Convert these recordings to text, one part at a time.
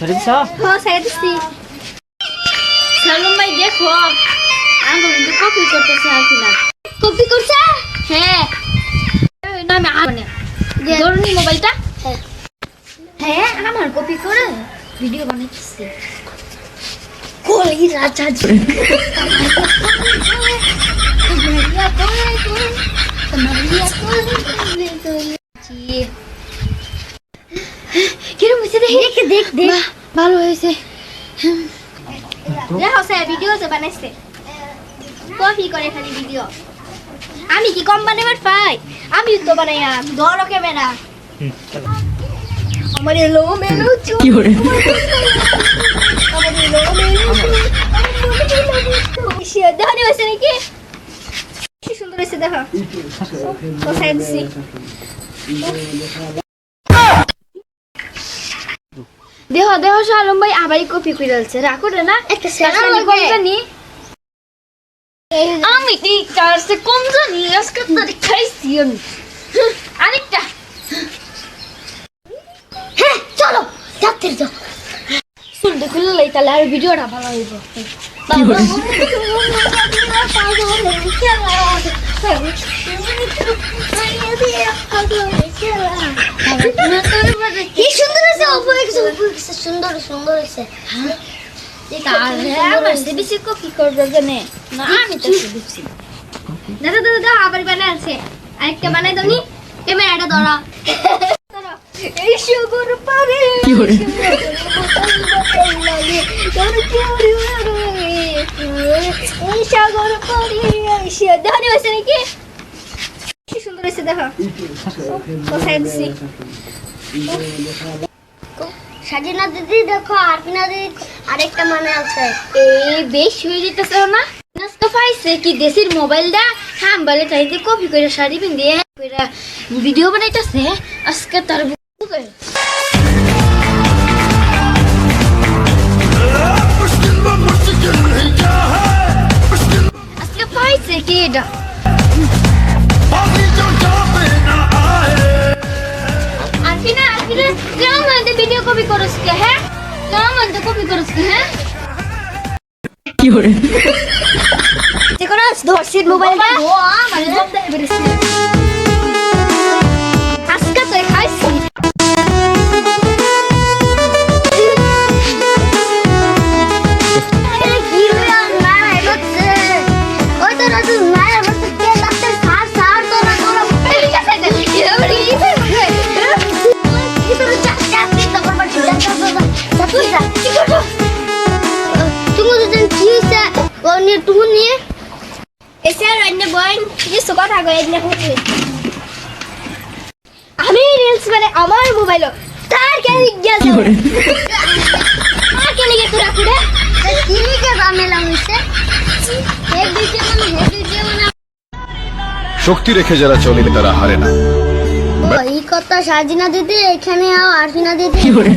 ছেড়ে দিছ হ্যাঁ ছেড়ে সালুম ভাই দেখো আমি কিন্তু কপি করতেছে আর কি না কপি করছে হ্যাঁ না আমি আনে ধরুন মোবাইলটা হ্যাঁ আমার কপি করে ভিডিও বানাইতেছি কলি রাজা জি কিরম হয়েছে দেখ দেখ। দেখ ভালো হয়েছে। ভিডিও যে বানাইছে। কপি করে খালি ভিডিও আমি কি কম বানাবার পাই? আমি তো বানাইয়াম ধরো ক্যামেরা। আমার এলো মেলো চুপ আমার এলো মেলো দেখানি হয়েছে নাকি কি সুন্দর হয়েছে দেখো। কোথায় দিছি দেহ দেহ শালম ভাই আবারই কপি করে আছে রাখো রে না একটা সেরা লাগে। জানি আমি টিচার সে কম জানি আজকে তো দেখাইছি আমি। আরেকটা। হ্যাঁ চলো যাত্রী যাও। শুনতে খুললে তাহলে আর ভিডিওটা ভালো হইব। কি করে কি সুন্দর হয়েছে অপু হয়েছে সুন্দর সুন্দর হয়েছে তাহলে আমার সে কপি করবে জানে না আমি তো বেশি দাদা দাদা দাদা আবার বানাই আছে আরেকটা বানাই দাও নি ক্যামেরাটা ধরো এই সুগর পারে কি করে এই সাগর পারে এসে দেখানি হয়েছে নাকি কি সুন্দর হয়েছে দেখো কোথায় দিছি সাজিনা দিদি, দেখো আরফিনা দিদি, আরেকটা মানে আছে। এই বেশ হয়ে যেতেছে না? কি দেশের বলে চাইতে কপি শাড়ি ভিডিও বানাইতেছে। আজকে তার মধ্যে ভিডিও কপি করছ কে হ্যাঁ কেমন মধ্যে কপি করছ কে হ্যাঁ কি করে তে কোন ধরছিস মোবাইলটা ও কিছু কথা আমি রিলস মানে আমার মোবাইল তার কেন গেছে কি করে আর কেন গে তোরা কুড়ে কি লিখে ঝামেলা হইছে হে ভিডিও মানে হে ভিডিও মানে শক্তি রেখে যারা চলে তারা হারে না। এই কথা সাজিনা দিদি এখানে আও আরফিনা দিদি। কি করে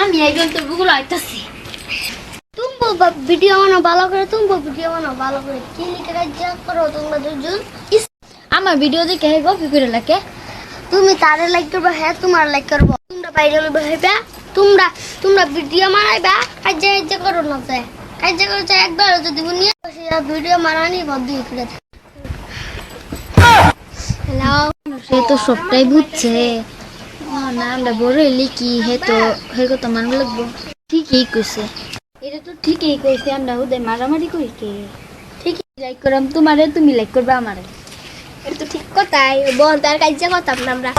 আমি একজন তো বুগুলো আইতাছি। তুমি ভিডিও বানাও, ভালো করে তুমি ভিডিও বানাও, ভালো করে কি লিখে রাজ্য করো তোমরা দুজন। আমার ভিডিও দেখে হে কপি করে লাগে তুমি তারে লাইক করবে হ্যাঁ তোমার লাইক করব। তোমরা বাইরে লইবে তোমরা তোমরা ভিডিও মারাইবা কাজে কাজে করো না যায় কাজে করো একবার যদি ভিডিও মারানি বদ্ধ করে হ্যালো সে তো সবটাই বুঝছে। না, আমরা বড় হইলে কি হে তো হে লাগবো। ঠিকই কইছে। এটা তো ঠিকই কইছি আমরা ওদের মারামারি করি কে ঠিকই লাইক করাম, তোমারে তুমি লাইক করবে আমারে। এটা তো ঠিক কথাই, বল, তার কাজ করতাম না আমরা।